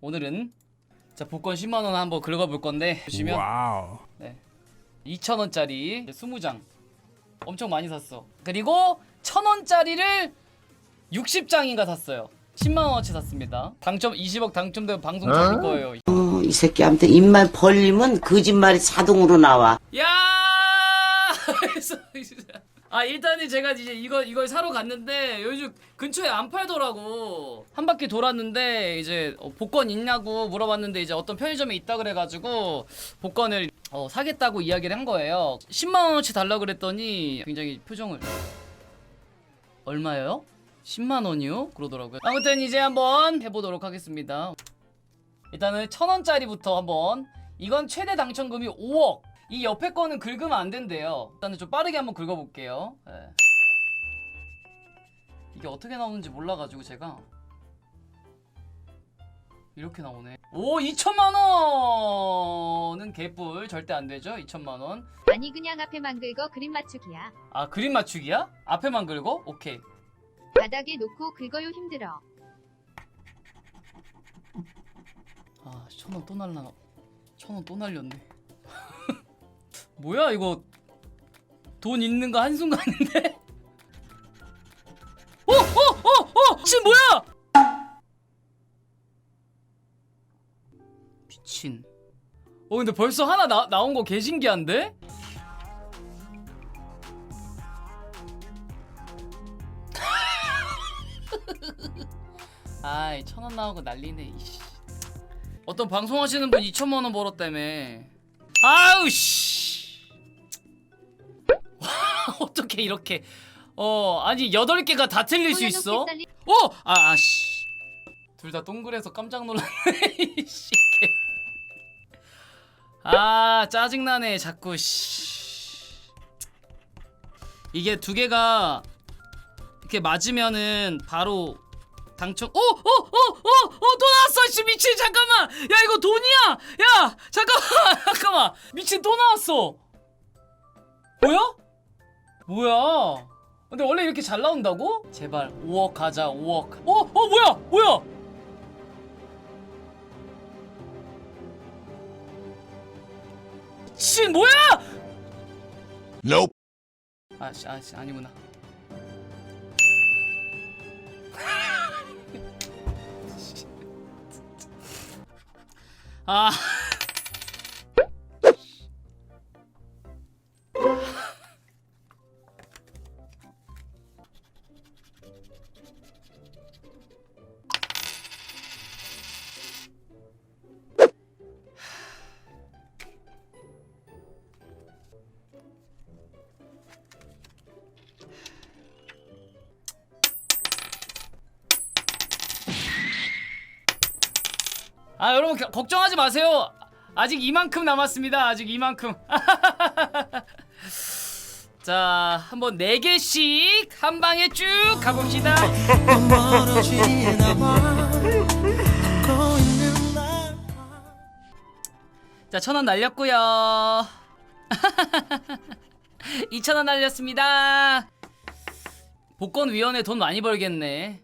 오늘은 자 복권 10만 원 한번 긁어볼 건데 보시면 와우. 2,000원짜리 20장 엄청 많이 샀어 그리고 1,000원짜리를 60장인가 샀어요 10만 원어치 샀습니다 당첨 20억 당첨되면 방송 접을 거예요 어, 이 새끼한테 입만 벌리면 거짓말이 자동으로 나와. 야! 아 일단은 제가 이제 이거 이걸 사러 갔는데 요즘 근처에 안 팔더라고. 한 바퀴 돌았는데 이제 어, 복권 있냐고 물어봤는데 이제 어떤 편의점에 있다 그래가지고 복권을 어, 사겠다고 이야기를 한 거예요. 10만 원어치 달라 그랬더니 굉장히 표정을. 얼마예요? 10만 원이요? 그러더라고요. 아무튼 이제 한번 해보도록 하겠습니다. 일단은 천 원짜리부터 한번. 이건 최대 당첨금이 5억 이 옆에 거는 긁으면 안 된대요 일단은 좀 빠르게 한번 긁어볼게요 예. 이게 어떻게 나오는지 몰라가지고 제가 이렇게 나오네 오 2천만 원은 개뿔 절대 안 되죠 2천만 원아 아니 그냥 앞에만 긁어 그림 맞추기야. 그림 맞추기야? 앞에만 긁어? 오케이 바닥에 놓고 긁어요 힘들어. 아, 천 원 또 날라. 천원 또 날렸네. 뭐야 이거? 돈 있는 거 한순간인데? 어, 어, 어, 어! 지금 뭐야? 미친. 어 근데 벌써 하나 나, 나온 거 개신기한데? 아이 천원 나오고 난리네 이씨. 어떤 방송하시는 분 2천만 원 벌었다며. 아우 씨. 어떻게 이렇게 어 아니 8개가 다 틀릴 수 있어? 어! 아, 아 씨. 둘 다 동그래서 깜짝 놀랐네. 이 씨. 아, 짜증나네. 자꾸 씨. 이게 두 개가 이렇게 맞으면은 바로 당첨. 어, 어, 어, 어, 어, 또 나왔어. 씨 미친. 잠깐만. 야, 이거 돈이야. 야, 잠깐만. 잠깐만. 미친 또 나왔어. 뭐야? 뭐야? 근데 원래 이렇게 잘 나온다고? 제발 5억 가자 5억 어? 어 뭐야 뭐야 신 뭐야 Nope. 아씨 아씨 아니구나 아 아 여러분 겨- 걱정하지 마세요. 아직 이만큼 남았습니다. 아직 이만큼. 자 한번 네 개씩 한 방에 쭉 가봅시다. 자 천 원 날렸고요. 2천 원 날렸습니다. 복권 위원회 돈 많이 벌겠네.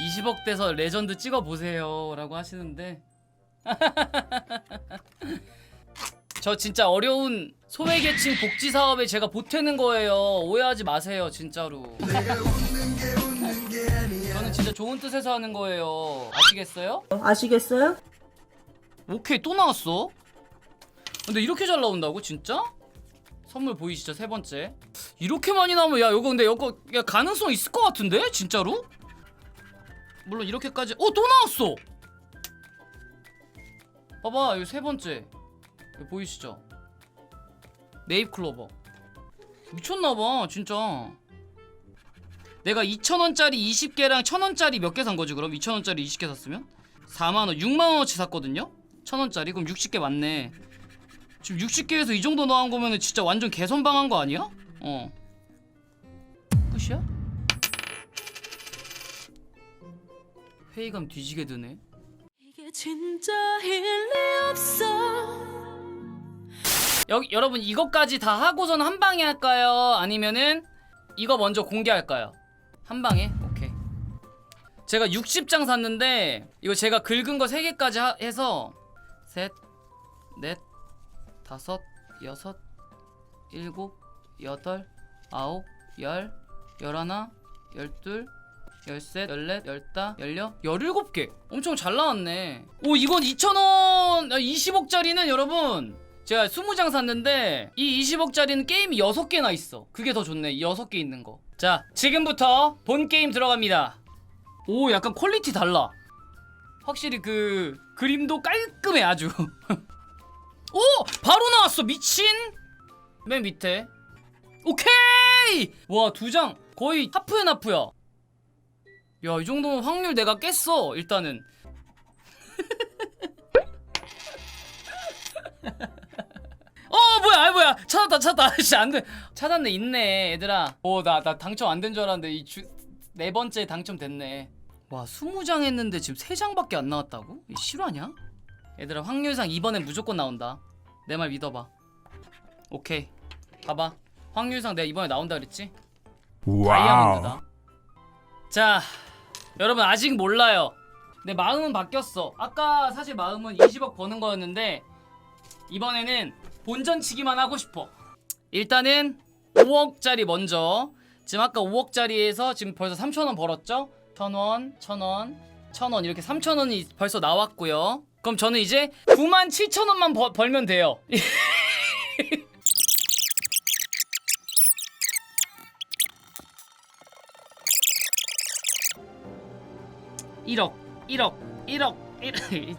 20억 돼서 레전드 찍어 보세요 라고 하시는데 저 진짜 어려운 소외계층 복지 사업에 제가 보태는 거예요. 오해하지 마세요, 진짜로. 저는 진짜 좋은 뜻에서 하는 거예요. 아시겠어요? 아시겠어요? 오케이 또 나왔어. 근데 이렇게 잘 나온다고 진짜? 선물 보이시죠 세 번째. 이렇게 많이 나오면 야 이거 근데 이거 야 가능성 있을 것 같은데 진짜로? 물론 이렇게까지 어 또 나왔어. 봐봐 이거 세 번째 이거 보이시죠? 네잎 클로버 미쳤나봐 진짜. 내가 2,000원짜리 20개랑 1,000원짜리 몇 개 산 거지 그럼 2,000원짜리 20개 샀으면? 4만 원, 6만 원어치 샀거든요. 천 원짜리 그럼 60개 맞네. 지금 60개에서 이 정도 나온 거면은 진짜 완전 개선방한 거 아니야? 어. 끝이야? 회의감 뒤지게 드네. 여기 여러분 이것까지 다 하고선 한 방에 할까요? 아니면은 이거 먼저 공개할까요? 한 방에? 오케이. 제가 60장 샀는데 이거 제가 긁은 거 3개까지 하, 해서 셋, 넷, 다섯, 여섯, 일곱, 여덟, 아홉, 열, 열하나, 열둘, 열셋, 열넷, 열다, 열여, 열일곱 개. 엄청 잘 나왔네. 오, 이건 2,000원, 20억짜리는 여러분. 제가 20장 샀는데 이 20억짜리는 게임이 6개나 있어. 그게 더 좋네. 6개 있는 거. 자, 지금부터 본 게임 들어갑니다. 오, 약간 퀄리티 달라. 확실히 그 그림도 깔끔해 아주. 오, 바로 나왔어. 미친. 맨 밑에. 오케이! 와, 두 장 거의 하프앤 하프야. 야, 이 정도면 확률 내가 깼어. 일단은. 어 뭐야 아 뭐야 찾았다 찾았다 씨 안 돼 찾았네 있네 얘들아 오 나 나 당첨 안 된 줄 알았는데 이네 번째 당첨됐네 와 20장 했는데 지금 3장밖에 안 나왔다고? 이 실화냐? 얘들아 확률상 이번엔 무조건 나온다 내 말 믿어봐 오케이 봐봐 확률상 내가 이번에 나온다 그랬지? Wow. 다이아몬드다 자 여러분 아직 몰라요. 내 마음은 바뀌었어. 아까 사실 마음은 20억 버는 거였는데 이번에는 본전 치기만 하고 싶어. 일단은 5억짜리 먼저. 지금 아까 5억짜리에서 지금 벌써 3천원 벌었죠? 1,000원, 1,000원, 1,000원. 이렇게 3천원이 벌써 나왔고요. 그럼 저는 이제 9만 7천원만 벌면 돼요 1억, 1억, 1억, 1억.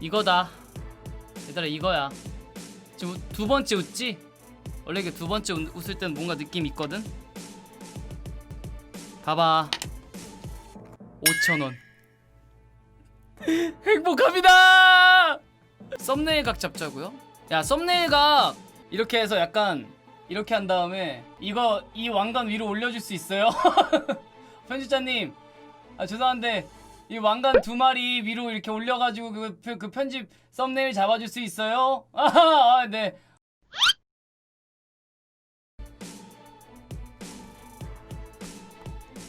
이거다. 얘들아 이거야. 지금 우- 두 번째 웃지? 원래 이게 두 번째 웃- 웃을 땐 뭔가 느낌 있거든. 봐봐. 5천 원. 행복합니다. 썸네일 각 잡자고요. 야 썸네일 각 이렇게 해서 약간 이렇게 한 다음에 이거 이 왕관 위로 올려줄 수 있어요? 편집자님 아 죄송한데 이 왕관 두 마리 위로 이렇게 올려가지고 그, 그, 그 편집 썸네일 잡아줄 수 있어요? 아, 네.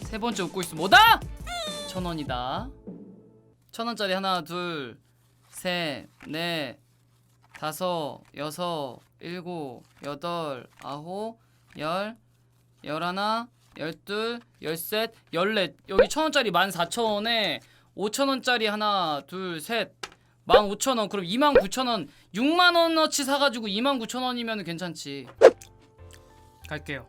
세 번째 웃고 있어 뭐다? 천 원이다. 천 원짜리 하나 둘 셋, 넷, 다섯, 여섯, 일곱, 여덟, 아홉, 열, 열하나, 열둘, 열셋, 열넷. 여기 천 원짜리 만 사천 원에 오천 원짜리 하나, 둘, 셋, 만 오천 원. 그럼 이만 구천 원, 육만 원어치 사가지고 이만 구천 원이면 괜찮지. 갈게요.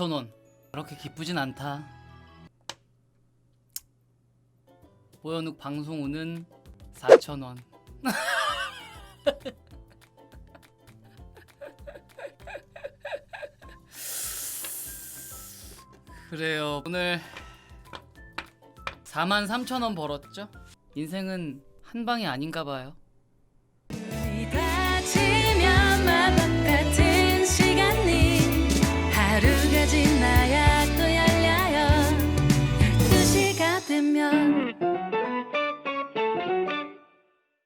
사천 원. 그렇게 기쁘진 않다. 보현욱 방송우는 4,000원. 그래요. 오늘 43,000원 벌었죠? 인생은 한 방이 아닌가 봐요. 하루가 지나